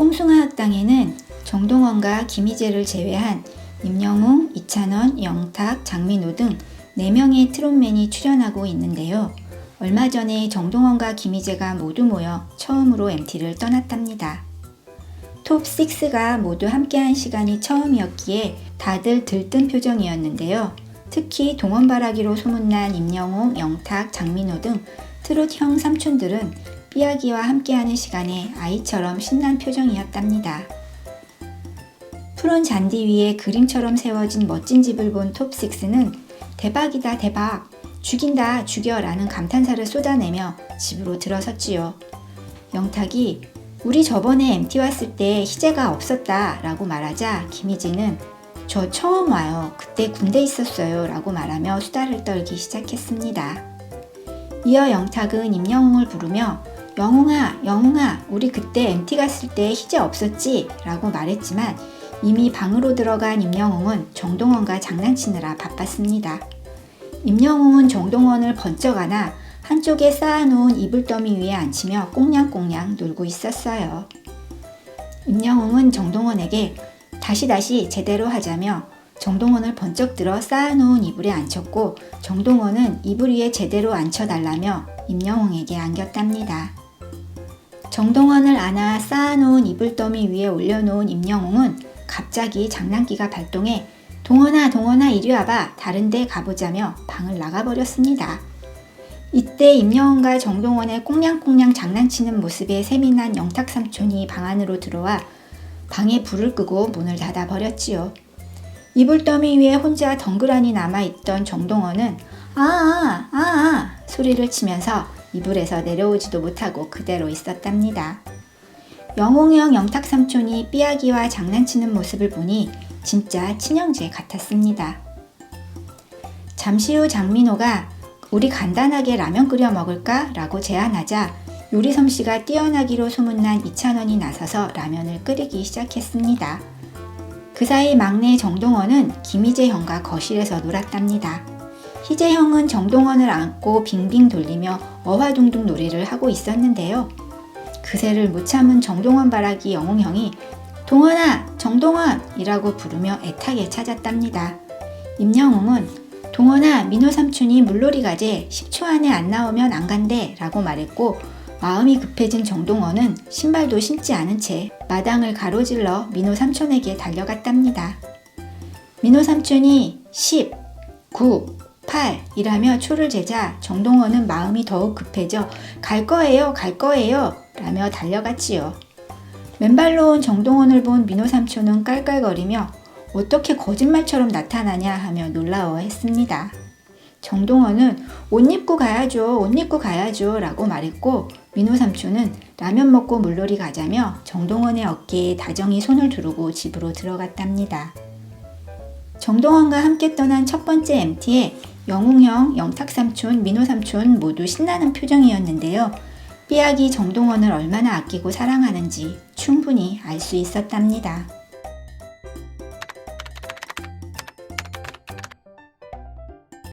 뽕숭아 학당에는 정동원과 김희재를 제외한 임영웅, 이찬원, 영탁, 장민호 등 4명의 트롯맨이 출연하고 있는데요. 얼마 전에 정동원과 김희재가 모두 모여 처음으로 MT를 떠났답니다. 톱6가 모두 함께한 시간이 처음이었기에 다들 들뜬 표정이었는데요. 특히 동원바라기로 소문난 임영웅, 영탁, 장민호 등 트롯형 삼촌들은 삐약이와 함께하는 시간에 아이처럼 신난 표정이었답니다. 푸른 잔디 위에 그림처럼 세워진 멋진 집을 본 톱6는 대박이다 대박 죽인다 죽여라는 감탄사를 쏟아내며 집으로 들어섰지요. 영탁이 우리 저번에 MT 왔을 때 희재가 없었다 라고 말하자 김희재는 저 처음 와요. 그때 군대 있었어요. 라고 말하며 수다를 떨기 시작했습니다. 이어 영탁은 임영웅을 부르며 영웅아, 영웅아, 우리 그때 MT 갔을 때 희재 없었지? 라고 말했지만 이미 방으로 들어간 임영웅은 정동원과 장난치느라 바빴습니다. 임영웅은 정동원을 번쩍 안아 한쪽에 쌓아놓은 이불더미 위에 앉히며 꽁냥꽁냥 놀고 있었어요. 임영웅은 정동원에게 다시 다시 제대로 하자며 정동원을 번쩍 들어 쌓아놓은 이불에 앉혔고 정동원은 이불 위에 제대로 앉혀달라며 임영웅에게 안겼답니다. 정동원을 안아 쌓아놓은 이불더미 위에 올려놓은 임영웅은 갑자기 장난기가 발동해 동원아 동원아 이리 와봐 다른 데 가보자며 방을 나가버렸습니다. 이때 임영웅과 정동원의 꽁냥꽁냥 장난치는 모습에 세민한 영탁 삼촌이 방 안으로 들어와 방에 불을 끄고 문을 닫아 버렸지요. 이불더미 위에 혼자 덩그러니 남아있던 정동원은 아아 아아 아, 소리를 치면서 이불에서 내려오지도 못하고 그대로 있었답니다. 영웅형 영탁 삼촌이 삐약이와 장난치는 모습을 보니 진짜 친형제 같았습니다. 잠시 후 장민호가 우리 간단하게 라면 끓여 먹을까? 라고 제안하자 요리 솜씨가 뛰어나기로 소문난 이찬원이 나서서 라면을 끓이기 시작했습니다. 그 사이 막내 정동원은 김희재 형과 거실에서 놀았답니다. 희재 형은 정동원을 안고 빙빙 돌리며 어화둥둥 놀이를 하고 있었는데요. 그새를 못 참은 정동원 바라기 영웅 형이 동원아, 정동원! 이라고 부르며 애타게 찾았답니다. 임영웅은 동원아, 민호 삼촌이 물놀이 가재 10초 안에 안 나오면 안 간대 라고 말했고 마음이 급해진 정동원은 신발도 신지 않은 채 마당을 가로질러 민호 삼촌에게 달려갔답니다. 민호 삼촌이 10, 9, 8 이라며 초를 재자 정동원은 마음이 더욱 급해져 갈 거예요, 갈 거예요 라며 달려갔지요. 맨발로 온 정동원을 본 민호 삼촌은 깔깔거리며 어떻게 거짓말처럼 나타나냐 하며 놀라워했습니다. 정동원은 옷 입고 가야죠, 옷 입고 가야죠 라고 말했고 민호 삼촌은 라면 먹고 물놀이 가자며 정동원의 어깨에 다정히 손을 두르고 집으로 들어갔답니다. 정동원과 함께 떠난 첫 번째 MT에 영웅형, 영탁삼촌, 민호삼촌 모두 신나는 표정이었는데요. 삐약이 정동원을 얼마나 아끼고 사랑하는지 충분히 알 수 있었답니다.